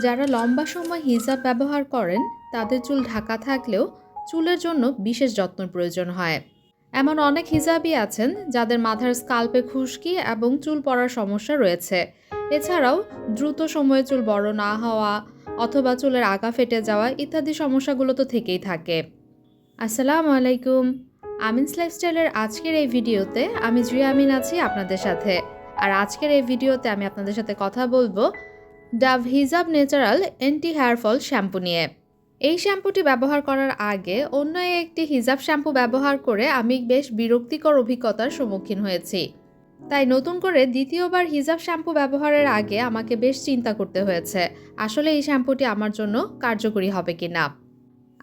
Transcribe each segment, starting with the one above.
যারা লম্বা সময় হিজাব ব্যবহার করেন, তাদের চুল ঢাকা থাকলেও চুলের জন্য বিশেষ যত্ন প্রয়োজন হয়। এমন অনেক হিজাবই আছেন যাদের মাথার স্কাল্পে খুশকি এবং চুল পড়ার সমস্যা রয়েছে। এছাড়াও দ্রুত সময়ে চুল বড় না হওয়া অথবা চুলের আগা ফেটে যাওয়া ইত্যাদি সমস্যাগুলো তো থেকেই থাকে। আসসালামু আলাইকুম। আমিনস লাইফস্টাইলের আজকের এই ভিডিওতে আমি জুই আমিন আছি আপনাদের সাথে। আর আজকের এই ভিডিওতে আমি আপনাদের সাথে কথা বলব Dove hijab natural anti hair fall shampoo নিয়ে। এই শ্যাম্পুটি ব্যবহার করার আগে অন্য একটি হিজাব শ্যাম্পু ব্যবহার করে আমি বেশ বিরক্তিকর অভিজ্ঞতার সম্মুখীন হয়েছি। তাই নতুন করে দ্বিতীয়বার হিজাব শ্যাম্পু ব্যবহারের আগে আমাকে বেশ চিন্তা করতে হয়েছে, আসলে এই শ্যাম্পুটি আমার জন্য কার্যকরী হবে কি না।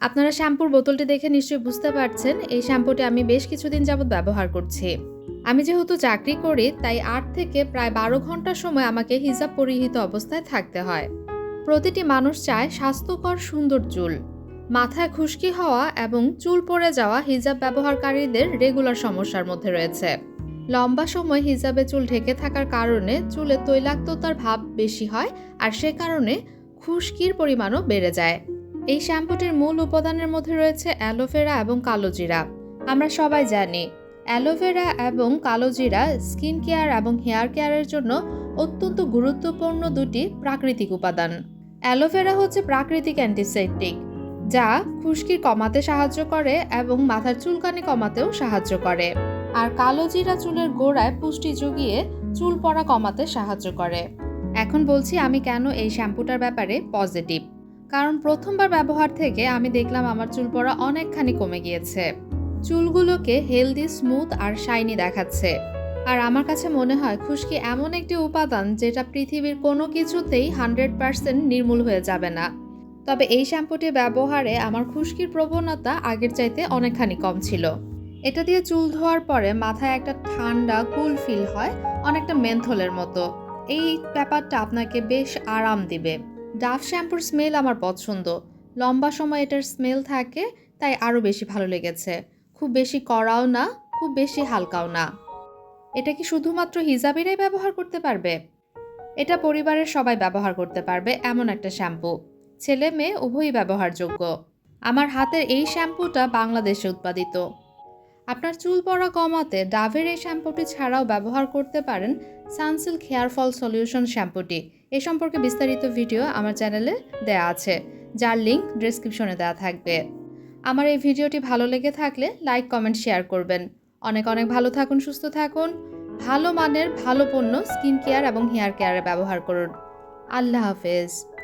আপনারা শ্যাম্পুর বোতলটি দেখে নিশ্চয়ই বুঝতে পারছেন, এই শ্যাম্পুটি আমি বেশ কিছুদিন যাবৎ ব্যবহার করছি। আমি যেহেতু চাকরি করি, তাই আট থেকে প্রায় বারো ঘণ্টার সময় আমাকে হিজাব পরিহিত অবস্থায় থাকতে হয়। প্রতিটি মানুষ চায় স্বাস্থ্যকর, সুন্দর চুল। মাথায় খুশকি হওয়া এবং চুল পড়ে যাওয়া হিজাব ব্যবহারকারীদের রেগুলার সমস্যার মধ্যে রয়েছে। লম্বা সময় হিজাবে চুল ঢেকে থাকার কারণে চুলে তৈলাক্ততার ভাব বেশি হয় আর সে কারণে খুশকির পরিমাণও বেড়ে যায়। এই শ্যাম্পুটির মূল উপাদানের মধ্যে রয়েছে অ্যালোভেরা এবং কালোজিরা। আমরা সবাই জানি অ্যালোভেরা এবং কালোজিরা স্কিন কেয়ার এবং হেয়ার কেয়ারের জন্য অত্যন্ত গুরুত্বপূর্ণ দুটি প্রাকৃতিক উপাদান। অ্যালোভেরা হচ্ছে প্রাকৃতিক অ্যান্টিসেপটিক, যা খুশকি কমাতে সাহায্য করে এবং মাথার চুলকানি কমাতেও সাহায্য করে। আর কালোজিরা চুলের গোড়ায় পুষ্টি জুগিয়ে চুল পড়া কমাতে সাহায্য করে। এখন বলছি আমি কেন এই শ্যাম্পুটার ব্যাপারে পজিটিভ। কারণ প্রথমবার ব্যবহার থেকে আমি দেখলাম আমার চুল পড়া অনেকখানি কমে গিয়েছে। চুলগুলোকে হেলদি, স্মুথ আর শাইনি দেখাচ্ছে। আর আমার কাছে মনে হয় খুশকি এমন একটি উপাদান যেটা পৃথিবীর কোনো কিছুতেই হান্ড্রেড পার্সেন্ট নির্মূল হয়ে যাবে না। তবে এই শ্যাম্পুটি ব্যবহারে আমার খুশকির প্রবণতা আগের চাইতে অনেকখানি কম ছিল। এটা দিয়ে চুল ধোয়ার পরে মাথায় একটা ঠান্ডা, কুল ফিল হয়, অনেকটা মেন্থলের মতো। এই ব্যাপারটা আপনাকে বেশ আরাম দিবে। ডাভ শ্যাম্পুর স্মেল আমার পছন্দ। লম্বা সময় এটার স্মেল থাকে, তাই আরও বেশি ভালো লেগেছে। খুব বেশি কড়াও না, খুব বেশি হালকাও না। এটা কি শুধুমাত্র হিজাবিরাই ব্যবহার করতে পারবে? এটা পরিবারের সবাই ব্যবহার করতে পারবে এমন একটা শ্যাম্পু। ছেলে মেয়ে উভয়ই ব্যবহারযোগ্য। আমার হাতের এই শ্যাম্পুটা বাংলাদেশে উৎপাদিত। আপনার চুল পড়া কমাতে ডাভের এই শ্যাম্পুটি ছাড়াও ব্যবহার করতে পারেন সানসিল্ক হেয়ার ফল সলিউশন শ্যাম্পুটি। এ সম্পর্কে বিস্তারিত ভিডিও আমার চ্যানেলে দেয়া আছে, যার লিঙ্ক ডেসক্রিপশনে দেওয়া থাকবে। আমার এই ভিডিওটি ভালো লেগে থাকলে লাইক, কমেন্ট, শেয়ার করবেন। অনেক অনেক ভালো থাকুন, সুস্থ থাকুন। ভালো মানের ভালো পণ্য, স্কিন কেয়ার এবং হেয়ার কেয়ারে ব্যবহার করুন। আল্লাহ হাফেজ।